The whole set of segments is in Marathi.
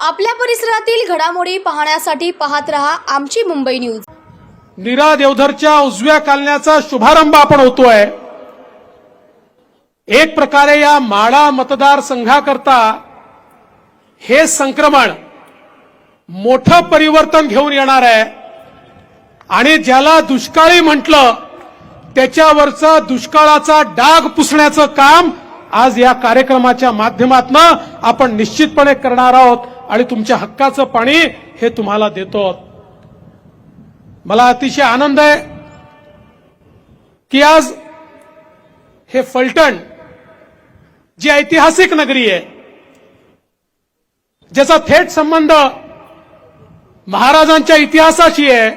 आपल्या परिसरातील घडामोडी पाहण्यासाठी पाहत रहा आमची मुंबई न्यूज. नीरा देवधरच्या उजव्या कालण्याचा शुभारंभ आपण होतोय. एक प्रकारे या माडा मतदारसंघाकरता हे संक्रमण मोठं परिवर्तन घेऊन येणार आहे. आणि ज्याला दुष्काळी म्हटलं त्याच्यावरचा दुष्काळाचा डाग पुसण्याचं काम आज या कार्यक्रमाच्या माध्यमातून आपण निश्चितपणे करणार आहोत आणि तुमच्या हक्काचं पाणी हे तुम्हाला देतो आहोत. मला अतिशय आनंद आहे की आज हे फलटण जी ऐतिहासिक नगरी आहे ज्याचा थेट संबंध महाराजांच्या इतिहासाशी आहे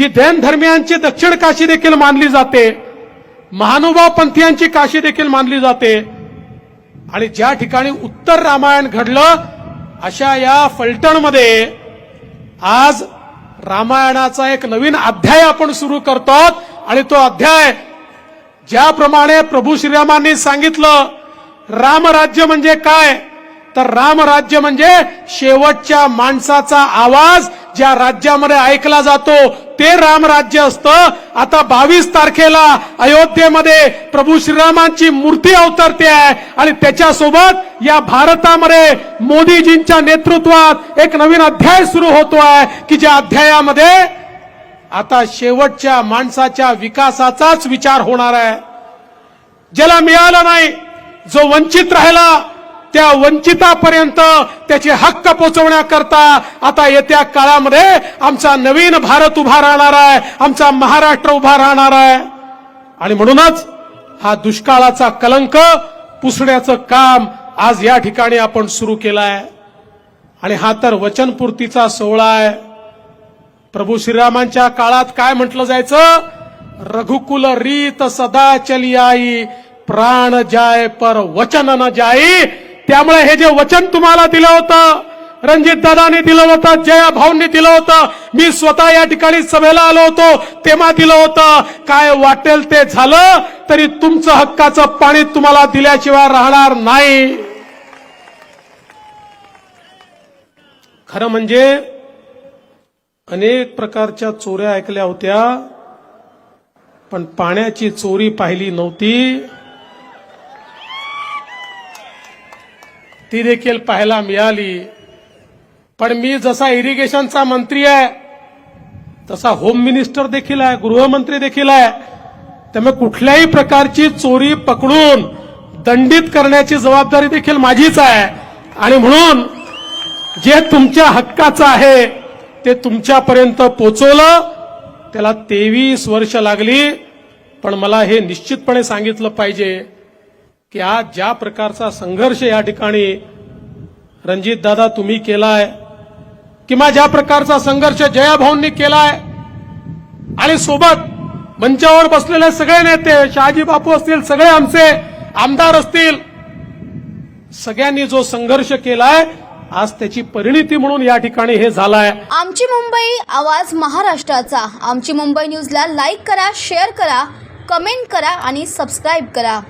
जी जैन धर्मियांची दक्षिण काशी देखील मानली जाते महानुभाव पंथीयांची काशी देखील मानली जाते आणि ज्या ठिकाणी उत्तर रामायण घडलं अशा या फलटणमध्ये आज रामायणाचा एक नवीन अध्याय आपण सुरू करतो आणि तो अध्याय ज्याप्रमाणे प्रभू श्रीरामांनी सांगितलं रामराज्य म्हणजे काय? तर रामराज्य म्हणजे शेवटच्या माणसाचा आवाज ज्या राज्यामध्ये ऐकला जातो ते रामराज्य असतं. आता बावीस तारखेला अयोध्येमध्ये प्रभू श्रीरामांची मूर्ती अवतरते आहे. आणि त्याच्यासोबत या भारतामध्ये मोदीजींच्या नेतृत्वात एक नवीन अध्याय सुरू होतो आहे की ज्या अध्यायामध्ये आता शेवटच्या माणसाच्या विकासाचाच विचार होणार आहे. ज्याला मिळालं नाही जो वंचित राहिला त्या वंचितापर्यंत त्याचे हक्क पोचवण्याकरता आता येत्या काळामध्ये आमचा नवीन भारत उभा राहणार आहे आमचा महाराष्ट्र उभा राहणार आहे. आणि म्हणूनच हा दुष्काळाचा कलंक पुसण्याचं काम आज या ठिकाणी आपण सुरू केलं आहे आणि हा तर वचनपूर्तीचा सोहळा आहे. प्रभू श्रीरामांच्या काळात काय म्हटलं जायचं? रघुकुल रीत सदा चली आई प्राण जाय पर वचन न जाई. त्यामुळे हे जे वचन तुम्हाला दिलं होतं रणजित दादाने दिलं होतं जया भाऊंनी दिलं होतं मी स्वतः या ठिकाणी सभेला आलो होतो तेव्हा दिलं होतं. काय वाटेल ते झालं तरी तुमचं हक्काचं पाणी तुम्हाला दिल्याशिवाय राहणार नाही. खरं म्हणजे अनेक प्रकारच्या चोऱ्या ऐकल्या होत्या पण पाण्याची चोरी पाहिली नव्हती. ती देखील पाहायला मिळाली. पण मी जसा इरिगेशनचा मंत्री आहे तसा होम मिनिस्टर देखील आहे गृहमंत्री देखील आहे त्यामुळे कुठल्याही प्रकारची चोरी पकडून दंडित करण्याची जबाबदारी देखील माझीच आहे. आणि म्हणून जे तुमच्या हक्काचं आहे ते तुमच्यापर्यंत पोचवलं. त्याला तेवीस वर्ष लागली पण मला हे निश्चितपणे सांगितलं पाहिजे. की आज ज्या प्रकारचा संघर्ष या ठिकाणी रणजित दादा तुम्ही केलाय किंवा ज्या प्रकारचा संघर्ष जयाभाऊंनी केलाय आणि सोबत मंचावर बसलेले सगळे नेते शहाजी बापू असतील सगळे आमचे आमदार असतील सगळ्यांनी जो संघर्ष केलाय आज त्याची परिणिती म्हणून या ठिकाणी हे झालाय. आमची मुंबई आवाज महाराष्ट्राचा. आमची मुंबई न्यूजला लाईक करा शेअर करा कमेंट करा आणि सबस्क्राईब करा.